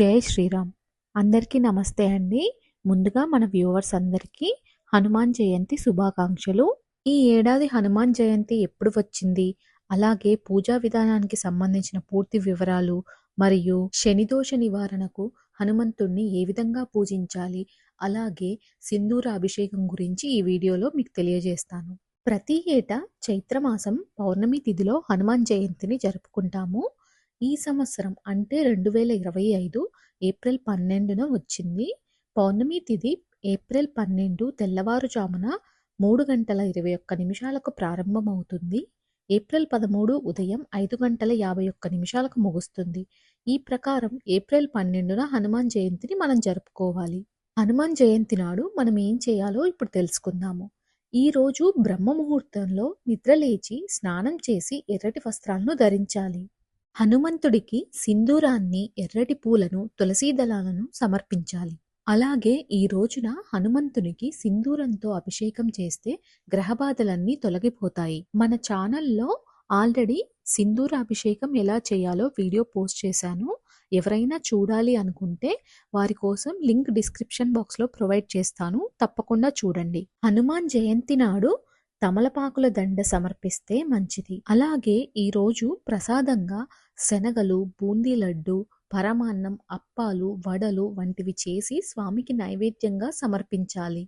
జై శ్రీరామ్. అందరికీ నమస్తే అండి. ముందుగా మన వ్యూవర్స్ అందరికీ హనుమాన్ జయంతి శుభాకాంక్షలు. ఈ ఏడాది హనుమాన్ జయంతి ఎప్పుడు వచ్చింది? అలాగే పూజా విధానానికి సంబంధించిన పూర్తి వివరాలు మరియు శనిదోష నివారణకు హనుమంతుణ్ణి ఏ విధంగా పూజించాలి? అలాగే సింధూర అభిషేకం గురించి ఈ వీడియోలో మీకు తెలియజేస్తాను. ప్రతి ఏటా చైత్రమాసం పౌర్ణమి తిథిలో హనుమాన్ జయంతిని జరుపుకుంటాము. ఈ సంవత్సరం అంటే రెండు వేల ఇరవై ఐదు ఏప్రిల్ పన్నెండున వచ్చింది. పౌర్ణమి తిథి ఏప్రిల్ పన్నెండు తెల్లవారుజామున మూడు గంటల ఇరవై ఒక్క నిమిషాలకు ప్రారంభమవుతుంది. ఏప్రిల్ పదమూడు ఉదయం ఐదు గంటల యాభై ఒక్క నిమిషాలకు ముగుస్తుంది. ఈ ప్రకారం ఏప్రిల్ పన్నెండున హనుమాన్ జయంతిని మనం జరుపుకోవాలి. హనుమాన్ జయంతి నాడు మనం ఏం చేయాలో ఇప్పుడు తెలుసుకుందాము. ఈ రోజు బ్రహ్మ ముహూర్తంలో నిద్రలేచి స్నానం చేసి ఎర్రటి వస్త్రాలను ధరించాలి. హనుమంతుడికి సింధూరాన్ని ఎర్రటి పూలను తులసీ దళాలను సమర్పించాలి. అలాగే ఈ రోజున హనుమంతునికి సింధూరంతో అభిషేకం చేస్తే గ్రహబాధలన్నీ తొలగిపోతాయి. మన ఛానల్లో ఆల్రెడీ సింధూర అభిషేకం ఎలా చేయాలో వీడియో పోస్ట్ చేశాను. ఎవరైనా చూడాలి అనుకుంటే వారి కోసం లింక్ డిస్క్రిప్షన్ బాక్స్లో ప్రొవైడ్ చేస్తాను. తప్పకుండా చూడండి. హనుమాన్ జయంతి నాడు తమలపాకుల దండ సమర్పిస్తే మంచిది. అలాగే ఈరోజు ప్రసాదంగా శనగలు బూందీ లడ్డు పరమాన్నం అప్పాలు వడలు వంటివి చేసి స్వామికి నైవేద్యంగా సమర్పించాలి.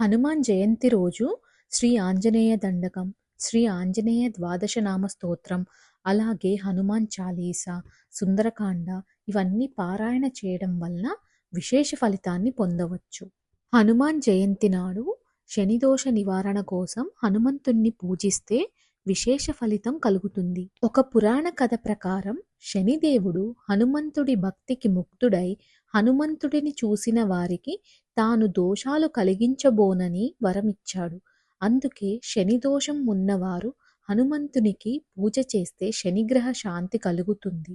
హనుమాన్ జయంతి రోజు శ్రీ ఆంజనేయ దండకం శ్రీ ఆంజనేయ ద్వాదశ నామ స్తోత్రం అలాగే హనుమాన్ చాలీసా సుందరకాండ ఇవన్నీ పారాయణ చేయడం వలన విశేష ఫలితాన్ని పొందవచ్చు. హనుమాన్ జయంతి నాడు శనిదోష నివారణ కోసం హనుమంతుణ్ణి పూజిస్తే విశేష ఫలితం కలుగుతుంది. ఒక పురాణ కథ ప్రకారం శనిదేవుడు హనుమంతుడి భక్తికి ముక్తుడై హనుమంతుడిని చూసిన వారికి తాను దోషాలు కలిగించబోనని వరమిచ్చాడు. అందుకే శనిదోషం ఉన్నవారు హనుమంతునికి పూజ చేస్తే శనిగ్రహ శాంతి కలుగుతుంది.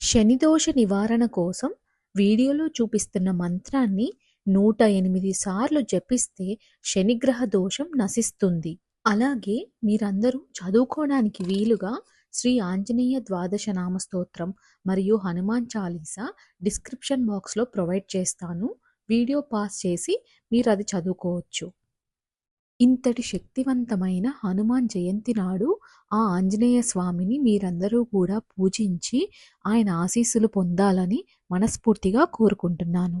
శనిదోష నివారణ కోసం వీడియోలో చూపిస్తున్న మంత్రాన్ని నూట ఎనిమిది సార్లు జపిస్తే శనిగ్రహ దోషం నశిస్తుంది. అలాగే మీరందరూ చదువుకోవడానికి వీలుగా శ్రీ ఆంజనేయ ద్వాదశ నామ స్తోత్రం మరియు హనుమాన్ చాలీసా డిస్క్రిప్షన్ బాక్స్లో ప్రొవైడ్ చేస్తాను. వీడియో పాస్ చేసి మీరు అది చదువుకోవచ్చు. ఇంతటి శక్తివంతమైన హనుమాన్ జయంతి నాడు ఆ ఆంజనేయ స్వామిని మీరందరూ కూడా పూజించి ఆయన ఆశీస్సులు పొందాలని మనస్ఫూర్తిగా కోరుకుంటున్నాను.